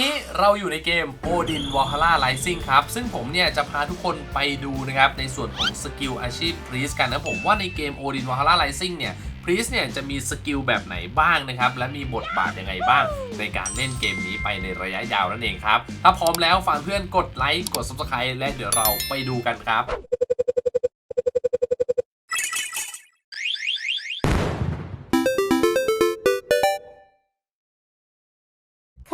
นี้เราอยู่ในเกม Odin Valhalla Rising ครับ ซึ่งผมเนี่ยจะพาทุกคนไปดูนะครับในส่วนของสกิลอาชีพ Priest กันนะผมว่าในเกม Odin Valhalla Rising เนี่ย Priest เนี่ยจะมีสกิลแบบไหนบ้างนะครับ และมีบทบาทยังไงบ้าง ในการเล่นเกมนี้ไปในระยะยาวนั่นเองครับ ถ้าพร้อมแล้วฝากเพื่อนกดไลค์กด Subscribe และเดี๋ยวเราไปดูกันครับ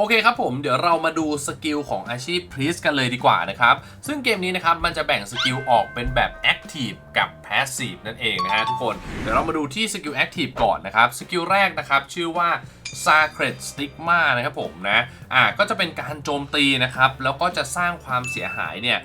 โอเคครับผมเดี๋ยวเรามาดูสกิลของอาชีพ Priest กันเลยดีกว่านะครับ ซึ่งเกมนี้นะครับมันจะแบ่งสกิลออกเป็นแบบ Active กับ Passive นั่นเองนะฮะทุกคน เดี๋ยวเรามาดูที่สกิล Active ก่อนนะครับสกิลแรกนะครับชื่อว่า Sacred Stigma นะครับผมนะอ่าก็จะเป็นการโจมตีนะครับ แล้วก็จะสร้างความเสียหายเนี่ย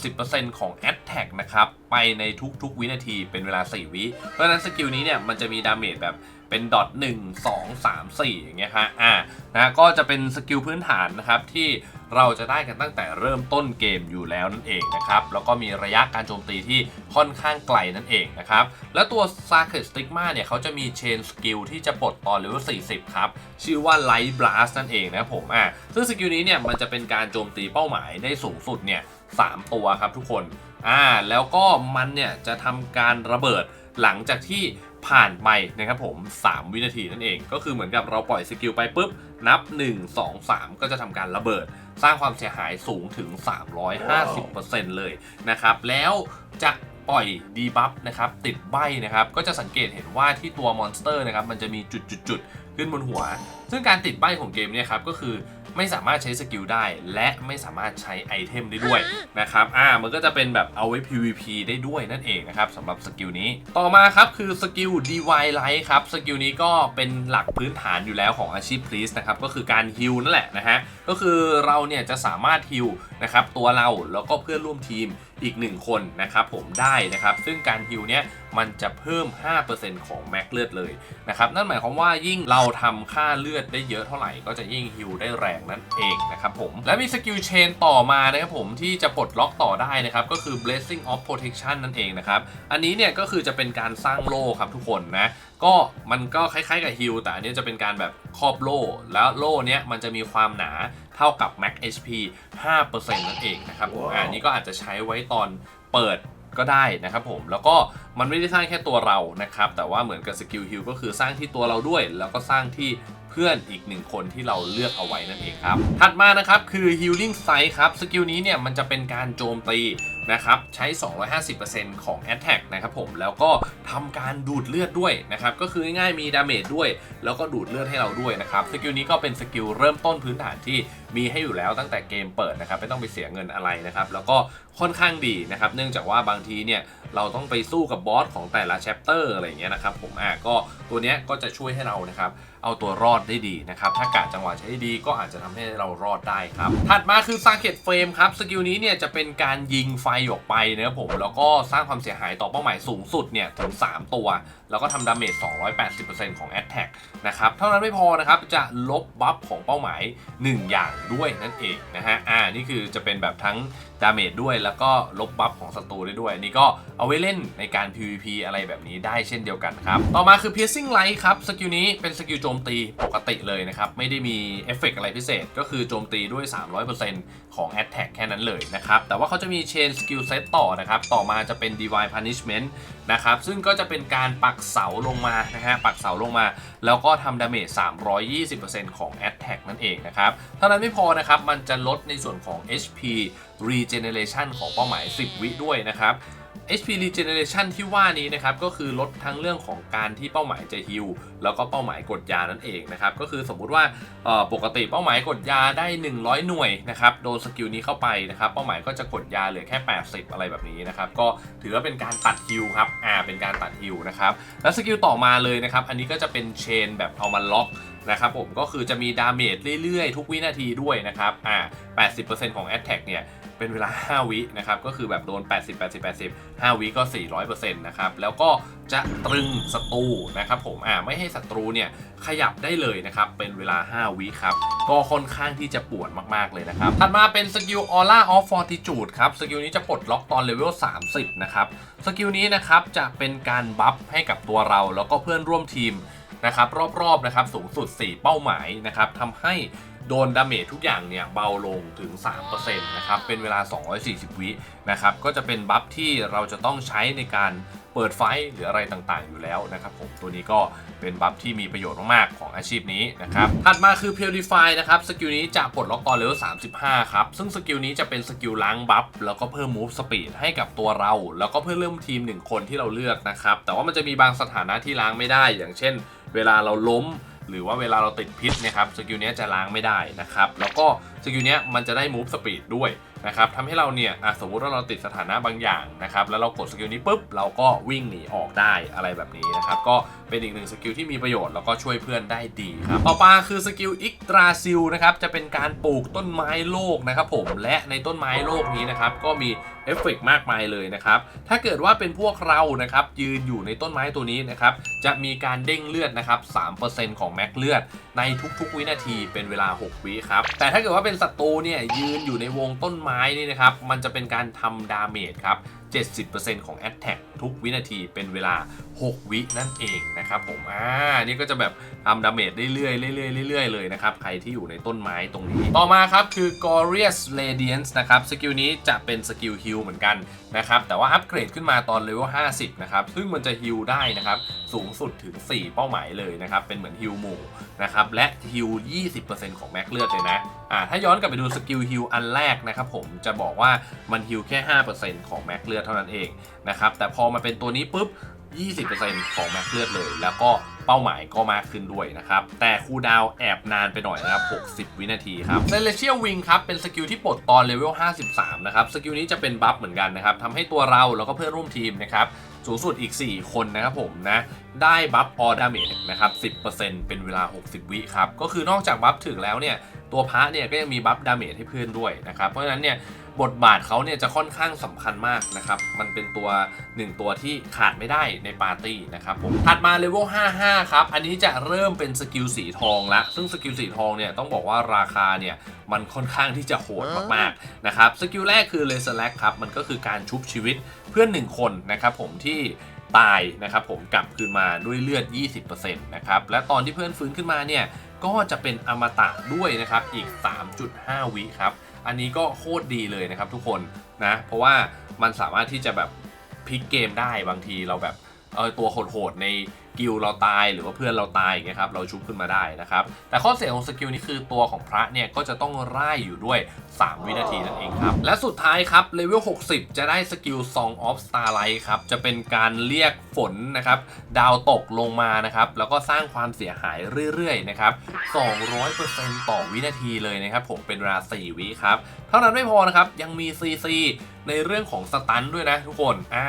70%ของ Attack นะครับ ไปในทุกๆ วินาทีเป็นเวลา 4 วิ เพราะฉะนั้นสกิลนี้เนี่ย มันจะมีดาเมจแบบ เป็นดอท1 2 3 4องสามสี่อย่างเงี้ยฮะอ่านะก็จะเป็นสกิลพื้นฐานนะครับที่เราจะได้กันตั้งแต่เริ่มต้นเกมอยู่แล้วนั่นเองนะครับ แล้วก็มีระยะการโจมตีที่ค่อนข้างไกลนั่นเองนะครับ และตัว Sacred Stigma เนี่ยเขาจะมี Chain Skill ที่จะปลดตอนเลเวล40 ครับ ชื่อว่า Light Blast นั่นเองนะผมอ่าซึ่งสกิลนี้เนี่ยมันจะเป็นการโจมตีเป้าหมายได้สูงสุดเนี่ย3ตัวครับทุกคนอ่าแล้วก็มันเนี่ยจะทำการระเบิดหลังจากที่ ผ่านไปนะครับผม 3 วินาทีนั่นเอง ก็คือเหมือนกับเราปล่อยสกิลไปปุ๊บ นับ 1 2 3 ก็จะทำการระเบิด สร้างความเสียหายสูงถึง 350%เลยนะครับ แล้วจะปล่อยดีบัฟนะครับติดใบนะครับ ก็จะสังเกตเห็นว่าที่ตัวมอนสเตอร์นะครับมันจะมีจุดๆขึ้นบนหัว ซึ่งการติดใบของเกมเนี่ยครับก็คือไม่สามารถใช้สกิลได้ และไม่สามารถใช้ไอเทมได้ด้วยนะครับอ่ามันก็จะเป็นแบบเอาไว้ PVP ได้ด้วยนั่นเองนะครับสำหรับสกิลนี้ ต่อมาครับคือสกิล DY Light ครับสกิลนี้ก็เป็นหลักพื้นฐานอยู่แล้วของอาชีพ Priest นะครับก็คือการฮิลนั่นแหละนะฮะก็คือเราเนี่ยจะสามารถฮิลนะครับตัวเราแล้วก็เพื่อนร่วมทีมอีก 1 คนนะครับผมได้นะครับซึ่งการฮิลเนี่ยมันจะเพิ่ม 5%ของแม็กเลือดเลยนะครับนั่นหมายความว่ายิ่งเราทำค่าเลือดได้เยอะเท่าไหร่ก็จะยิ่งฮิลได้แรงนั่นเองนะครับผม และมีสกิลเชนต่อมานะครับผมที่จะปลดล็อกต่อได้นะครับก็คือ blessing of protection นั่นเองนะครับ อันนี้เนี่ยก็คือจะเป็นการสร้างโล่ครับทุกคนนะก็มันก็คล้ายๆกับฮิลแต่อันนี้จะเป็นการแบบครอบโล่ แล้วโล่เนี้ยมันจะมีความหนาเท่ากับ max HP 5%นั่นเองนะครับผมอะอันนี้ก็อาจจะใช้ไว้ตอนเปิดก็ได้นะครับผมแล้วก็มันไม่ได้สร้างแค่ตัวเรานะครับ แต่ว่าเหมือนกับสกิลฮิลก็คือสร้างที่ตัวเราด้วย แล้วก็สร้างที่เพื่อนอีกหนึ่งคนที่เราเลือกเอาไว้นั่นเองครับ ถัดมานะครับคือ healing sight ครับ สกิลนี้เนี่ยมันจะเป็นการโจมตี นะครับใช้ 250%ของ attack นะครับผมแล้วก็ทำการดูดเลือดด้วยนะครับก็คือง่ายๆมีดาเมจด้วย แล้วก็ดูดเลือดให้เราด้วยนะครับสกิลนี้ก็เป็นสกิลเริ่มต้นพื้นฐานที่มีให้อยู่แล้วตั้งแต่เกมเปิดนะครับไม่ต้องไปเสียเงินอะไรนะครับแล้วก็ค่อนข้างดีนะครับเนื่องจากว่าบางทีเนี่ยเราต้องไปสู้กับบอสของแต่ละแชปเตอร์อะไรอย่างเงี้ยนะครับผมอะก็ตัวเนี้ยก็จะช่วยให้เรานะครับเอาตัวรอดได้ดีนะครับถ้ากาดจังหวะใช้ดีก็อาจจะทำให้เรารอดได้ครับถัดมาคือ s a r k e t Frame ครับสกิลนี้เนี่ยจะเป็นการยิงไฟออกไปนะครับผมแล้วก็สร้างความเสียหายต่อเป้าหมายสูงสุดเนี่ยถึง 3 ตัวแล้วก็ทำดาเมจ 280%ของ Attack นะครับ เท่านั้นไม่พอนะครับ จะลบบัฟของเป้าหมาย 1 อย่างด้วยนั่นเองนะฮะ อ่า นี่คือจะเป็นแบบทั้งดาเมจด้วยแล้วก็ลบบัฟของศัตรูได้ด้วย นี่ก็เอาไว้เล่นในการ PVP อะไรแบบนี้ได้เช่นเดียวกันครับ ต่อมาคือ Piercing Light ครับ สกิลนี้เป็นสกิลโจมตีปกติเลยนะครับ ไม่ได้มีเอฟเฟกต์อะไรพิเศษ ก็คือโจมตีด้วย 300%ของ Attack แค่นั้นเลยนะครับ แต่ว่าเขาจะมี Chain Skill Set ต่อนะครับ ต่อมาจะเป็น Divine Punishment นะครับ ซึ่งก็จะเป็นการปักกเสาลงมานะฮะปักเสาลงมา แล้วก็ทำดาเมจ 320%ของ Attack นั่นเองนะครับเท่านั้นไม่พอนะครับ มันจะลดในส่วนของ HP Regeneration ของเป้าหมาย 10 วิด้วยนะครับ HP Regeneration ที่ว่านี้นะครับก็คือลดทั้งเรื่องของการที่เป้าหมายจะฮิลแล้วก็เป้าหมายกดยานั่นเองนะครับก็คือสมมุติว่าปกติเป้าหมายกดยาได้ 100 หน่วยนะครับโดนสกิลนี้เข้าไปนะครับเป้าหมายก็จะกดยาเหลือแค่ 80 อะไรแบบนี้นะครับก็ถือว่าเป็นการตัดฮิลครับอ่าเป็นการตัดฮิลนะครับแล้วสกิลต่อมาเลยนะครับอันนี้ก็จะเป็นเชนแบบเอามาล็อกนะครับผมก็คือจะมีดาเมจเรื่อยๆ ทุกวินาทีด้วยนะครับอ่า80%ของ Attack เนี่ย เป็นเวลา 5 วินะครับ ก็คือแบบโดน 80 80 80 5 วิก็ 400%นะครับ แล้วก็จะตรึงศัตรูนะครับผมอ่าไม่ให้ศัตรูเนี่ยขยับได้เลยนะครับ เป็นเวลา 5 วิครับ ก็ค่อนข้างที่จะปวดมาก ๆ เลยนะครับ ถัดมาเป็นสกิล Aura of Fortitude ครับ สกิลนี้จะปลดล็อกตอนเลเวล 30 นะครับ สกิลนี้นะครับจะเป็นการบัฟให้กับตัวเราแล้วก็เพื่อนร่วมทีมนะครับรอบๆนะครับสูงสุด 4 เป้าหมายนะครับทำให้ โดนดาเมจทุกอย่างเนี่ยเบาลงถึง 3%นะครับ เป็นเวลา 240 วินะครับ ก็จะเป็นบัฟที่เราจะต้องใช้ในการเปิดไฟหรืออะไรต่างๆอยู่แล้วนะครับผมตัวนี้ก็เป็นบัฟที่มีประโยชน์มากๆของอาชีพนี้นะครับ ถัดมาคือ Purify นะครับสกิลนี้จะปลดล็อกตอนเลเวล35 ครับ ซึ่งสกิลนี้จะเป็นสกิลล้างบัฟแล้วก็เพิ่ม Move Speed ให้กับตัวเรา แล้วก็เพื่อนร่มทีม 1 คนที่เราเลือกนะครับ แต่ว่ามันจะมีบางสถานะที่ล้างไม่ได้ อย่างเช่น เวลาเราล้ม หรือว่าเวลาเราติดพิษนะครับสกิลนี้จะล้างไม่ได้นะครับ แล้วก็สกิลนี้มันจะได้มูฟสปีดด้วย นะครับทำให้เราเนี่ยสมมติว่าเราติดสถานะบางอย่างนะครับแล้วเรากดสกิลนี้ปุ๊บเราก็วิ่งหนีออกได้อะไรแบบนี้นะครับก็เป็นอีกหนึ่งสกิลที่มีประโยชน์แล้วก็ช่วยเพื่อนได้ดีครับต่อมาคือสกิลอิกตราซิลนะครับจะเป็นการปลูกต้นไม้โลกนะครับผมและในต้นไม้โลกนี้นะครับก็มีเอฟเฟกต์มากมายเลยนะครับถ้าเกิดว่าเป็นพวกเรานะครับยืนอยู่ในต้นไม้ตัวนี้นะครับจะมีการเด้งเลือดนะครับ3%ของแม็กเลือด ในทุกๆ วินาทีเป็นเวลา 6 วิครับแต่ถ้าเกิดว่าเป็นศัตรูเนี่ยยืนอยู่ในวงต้นไม้นี่นะครับ มันจะเป็นการทำดาเมจครับ 70%ของ a t t a c k ทุกวินาทีเป็นเวลา 6 วินั่นเองนะครับผมอ่านี่ก็จะแบบทำดาเมจเรื่อยๆเรื่อยๆเรื่อยๆเลยนะครับ ใครที่อยู่ในต้นไม้ตรงนี้ ต่อมาครับคือ Glorious Radiance นะครับ สกิลนี้จะเป็นสกิลฮิลเหมือนกันนะครับ แต่ว่าอัปเกรดขึ้นมาตอนเลเวล50 นะครับ ซึ่งมันจะฮิลได้นะครับ สูงสุดถึง 4 เป้าหมายเลยนะครับ เป็นเหมือนฮิลหมู่นะครับ และฮิล20%ของแม็กเลือดเลยนะอ่าถ้าย้อนกลับไปดูสกิลฮิลอันแรกนะครับผมจะบอกว่ามันฮิลแค่ 5%ของแม็กเลือดเท่านั้นเองนะครับแต่พอมาเป็นตัวนี้ปุ๊บ 20%ของแม็กเลือดเลย แล้วก็เป้าหมายก็มากขึ้นด้วยนะครับ แต่คูดาวแอบนานไปหน่อยนะครับ 60 วินาทีครับ Celestial Wing ครับ เป็นสกิลที่ปลดตอนเลเวล 53 นะครับ สกิลนี้จะเป็นบัฟเหมือนกันนะครับทำให้ตัวเราแล้วก็เพื่อนร่วมทีมนะครับสูงสุดอีก 4 คนนะครับผมนะ ได้บัฟออดาเมจนะครับ 10%เป็นเวลา 60 วิครับ ก็คือนอกจากบัฟถึงแล้วเนี่ย ตัวพระเนี่ยก็ยังมีบัฟดาเมจให้เพื่อนด้วยนะครับ เพราะฉะนั้นเนี่ยบทบาทเขาเนี่ยจะค่อนข้างสำคัญมากนะครับ มันเป็นตัว 1 ตัวที่ขาดไม่ได้ในปาร์ตี้นะครับผม ถัดมาเลเวล 55 ครับ อันนี้จะเริ่มเป็นสกิลสีทองละ ซึ่งสกิลสีทองเนี่ยต้องบอกว่าราคาเนี่ยมันค่อนข้างที่จะโหดมากๆนะครับ สกิลแรกคือเลเซอร์แลกครับ มันก็คือการชุบชีวิตเพื่อน 1 คนนะครับผมที่ตายนะครับผมกลับคืนมาด้วยเลือด 20%นะครับ และตอนที่เพื่อนฟื้นขึ้นมาเนี่ย ก็จะเป็นอมตะด้วยนะครับอีก 3.5 วิครับ อันนี้ก็โคตรดีเลยนะครับทุกคนนะ เพราะว่ามันสามารถที่จะแบบพลิกเกมได้บางทีเราแบบเออตัวโหดๆในกิลเราตายหรือว่าเพื่อนเราตายอย่างเงี้ยครับเราชุบขึ้นมาได้นะครับ แต่ข้อเสียของสกิลนี้คือตัวของพระเนี่ยก็จะต้องไล่อยู่ด้วย3 วินาทีนั่นเองครับ และสุดท้ายครับเลเวล 60 จะได้สกิล Song of Starlight ครับ จะเป็นการเรียกฝนนะครับ ดาวตกลงมานะครับ แล้วก็สร้างความเสียหายเรื่อยๆ นะครับ 200%ต่อวินาทีเลยนะครับ ผมเป็นเวลา 4 วิครับ เท่านั้นไม่พอนะครับ ยังมี CC ในเรื่องของสตันด้วยนะทุกคน อ่า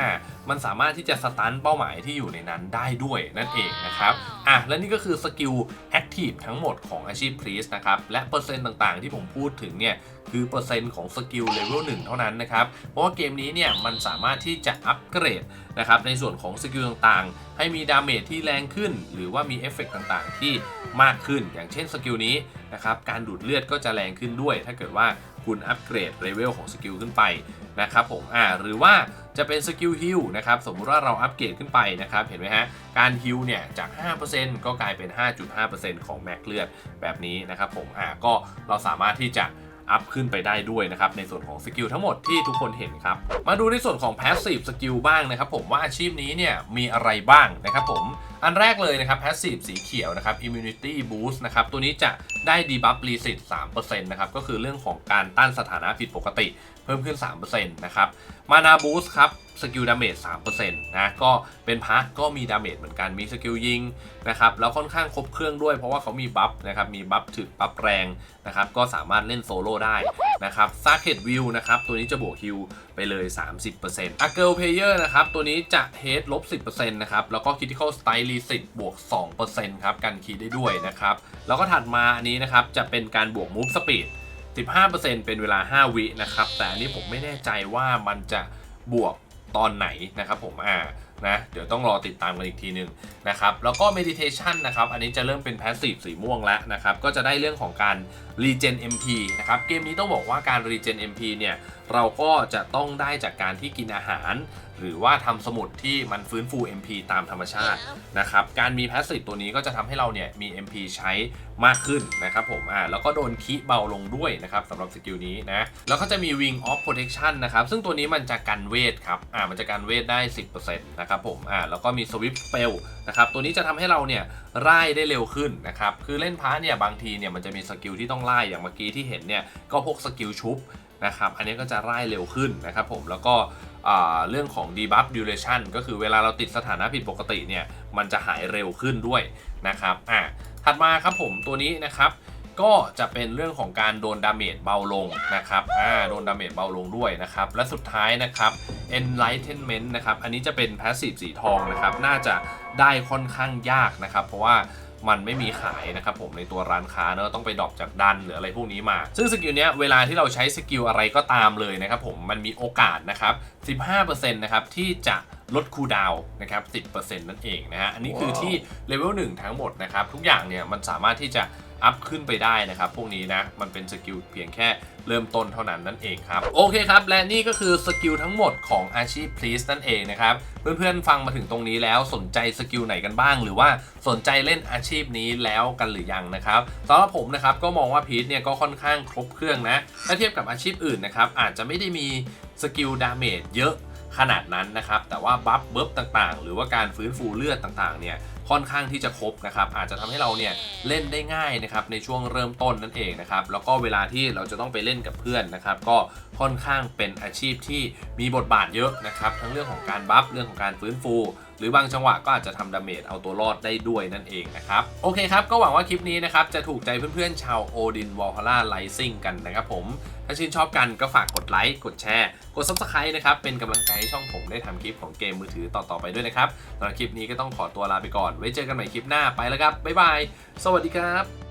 มันสามารถที่จะสตันเป้าหมายที่อยู่ในนั้นได้ด้วยนั่นเองนะครับ อะ และนี่ก็คือสกิลแอคทีฟทั้งหมดของอาชีพพรีสนะครับ และเปอร์เซ็นต์ต่างๆ ที่ผมพูดถึงเนี่ยคือเปอร์เซ็นต์ของสกิลเลเวล1เท่านั้นนะครับ เพราะว่าเกมนี้เนี่ยมันสามารถที่จะอัปเกรดนะครับในส่วนของสกิลต่างๆ ให้มีดาเมจที่แรงขึ้น หรือว่ามีเอฟเฟกต์ต่างๆ ที่มากขึ้น อย่างเช่นสกิลนี้นะครับการดูดเลือดก็จะแรงขึ้นด้วย ถ้าเกิดว่าคุณอัปเกรดเลเวลของสกิลขึ้นไปนะครับผมอ่าหรือว่าจะเป็นสกิลฮิลนะครับสมมุติว่าเราอัปเกรดขึ้นไปนะครับเห็นไหมฮะการฮิลเนี่ยจาก 5%ก็กลายเป็น 5.5%ของแม็กเลือดแบบนี้นะครับผมอ่าก็เราสามารถที่จะ อัพขึ้นไปได้ด้วยนะครับ ในส่วนของสกิลทั้งหมดที่ทุกคนเห็นครับ มาดูในส่วนของ Passive Skill บ้างนะครับผมว่าอาชีพนี้เนี่ยมีอะไรบ้างนะครับผมอันแรกเลยนะครับ Passive สีเขียวนะครับ Immunity Boost นะครับตัวนี้จะได้ Debuff Reset 3%นะครับก็คือเรื่องของการต้านสถานะผิดปกติเพิ่มขึ้น 3%นะครับ Mana Boost ครับ สกิลดาเมจ3%นะก็เป็นพาร์ทก็มีดาเมจเหมือนกันมีสกิลยิงนะครับแล้วค่อนข้างครบเครื่องด้วยเพราะว่าเขามีบัฟนะครับมีบัฟถึกบัฟแรงนะครับก็สามารถเล่นโซโล่ได้นะครับซาเ e ตวิวนะครับตัวนี้จะบวกฮิลไปเลย 30%อัเกิลเพเยอร์นะครับตัวนี้จะเฮดลบ 10%นะครับแล้วก็ Critical Style Reset บวก 2%ครับกันคีย์ได้ด้วยนะครับแล้วก็ถัดมาอันนี้นะครับจะเป็นการบวก Move Speed 15%เป็นเวลา 5 วินะครับแต่อันนี้ผมไม่แน่ใจว่ามันจะบวก ตอนไหนนะครับผมอ่านะเดี๋ยวต้องรอติดตามกันอีกทีหนึ่งนะครับแล้วก็ meditation นะครับอันนี้จะเริ่มเป็น passive สีม่วงแล้วนะครับก็จะได้เรื่องของการ regen MP นะครับเกมนี้ต้องบอกว่าการ regen MP เนี่ยเราก็จะต้องได้จากการที่กินอาหาร หรือว่าทำสมุดที่มันฟื้นฟู MP ตามธรรมชาตินะครับการมี passive ตัวนี้ก็จะทำให้เราเนี่ยมี MP ใช้มากขึ้นนะครับผมอ่าแล้วก็โดนคีเบาลงด้วยนะครับสำหรับสกิลนี้นะแล้วก็จะมี Wing of Protection นะครับซึ่งตัวนี้มันจะกันเวทครับอ่ามันจะกันเวทได้ 10%นะครับผมอ่าแล้วก็มี Swift Spell นะครับตัวนี้จะทำให้เราเนี่ยร่ายได้เร็วขึ้นนะครับคือเล่นพาร์ทเนี่ยบางทีเนี่ยมันจะมีสกิลที่ต้องไล่อย่างเมื่อกี้ที่เห็นเนี่ยก็พวกสกิลชุบนะครับอันนี้ก็จะร่ายเร็วขึ้นนะครับผมแล้วก็อ่า เรื่องของ debuff duration ก็คือเวลาเราติดสถานะผิดปกติเนี่ย มันจะหายเร็วขึ้นด้วยนะครับอะถัดมาครับผมตัวนี้นะครับ ก็จะเป็นเรื่องของการโดนดาเมจเบาลงนะครับอ่าโดนดาเมจเบาลงด้วยนะครับ และสุดท้ายนะครับ enlightenment นะครับ อันนี้จะเป็น passive สีทองนะครับ น่าจะได้ค่อนข้างยากนะครับ เพราะว่า มันไม่มีขายนะครับผมในตัวร้านค้าเนอะต้องไปดรอปจากดันหรืออะไรพวกนี้มา ซึ่งสกิลเนี้ยเวลาที่เราใช้สกิลอะไรก็ตามเลยนะครับผมมันมีโอกาสนะครับ 15%นะครับที่จะลดคูลดาวน์นะครับ 10%นั่นเองนะฮะ อันนี้คือที่เลเวล1ทั้งหมดนะครับ ทุกอย่างเนี่ยมันสามารถที่จะ อัพขึ้นไปได้นะครับ พวกนี้นะ มันเป็นสกิลเพียงแค่เริ่มต้นเท่านั้นนั่นเองครับ โอเคครับ และนี่ก็คือสกิลทั้งหมดของอาชีพพลีสนั่นเองนะครับ เพื่อนๆฟังมาถึงตรงนี้แล้วสนใจสกิลไหนกันบ้าง หรือว่าสนใจเล่นอาชีพนี้แล้วกันหรือยังนะครับสำหรับผมนะครับก็มองว่าพีทเนี่ยก็ค่อนข้างครบเครื่องนะถ้าเทียบกับอาชีพอื่นนะครับอาจจะไม่ได้มีสกิลดาเมจเยอะขนาดนั้นนะครับ แต่ว่าบัฟเบิร์ต่างๆ หรือว่าการฟื้นฟูเลือดต่างๆ เนี่ย ค่อนข้างที่จะครบนะครับอาจจะทำให้เราเนี่ยเล่นได้ง่ายนะครับในช่วงเริ่มต้นนั่นเองนะครับแล้วก็เวลาที่เราจะต้องไปเล่นกับเพื่อนนะครับก็ค่อนข้างเป็นอาชีพที่มีบทบาทเยอะนะครับทั้งเรื่องของการบัฟเรื่องของการฟื้นฟู หรือบางจังหวะก็อาจจะทำดาเมจเอาตัวรอดได้ด้วยนั่นเองนะครับ โอเคครับ ก็หวังว่าคลิปนี้นะครับ จะถูกใจเพื่อนๆ ชาวโอดินวอลฮาร่าไลซิงกันนะครับผม ถ้าชื่นชอบกันก็ฝากกดไลค์ กดแชร์ กด Subscribe นะครับ เป็นกำลังใจให้ช่องผมได้ทำคลิปของเกมมือถือต่อๆไปด้วยนะครับสำหรับคลิปนี้ก็ต้องขอตัวลาไปก่อน ไว้เจอกันใหม่คลิปหน้าไปแล้วครับบ๊ายบาย สวัสดีครับ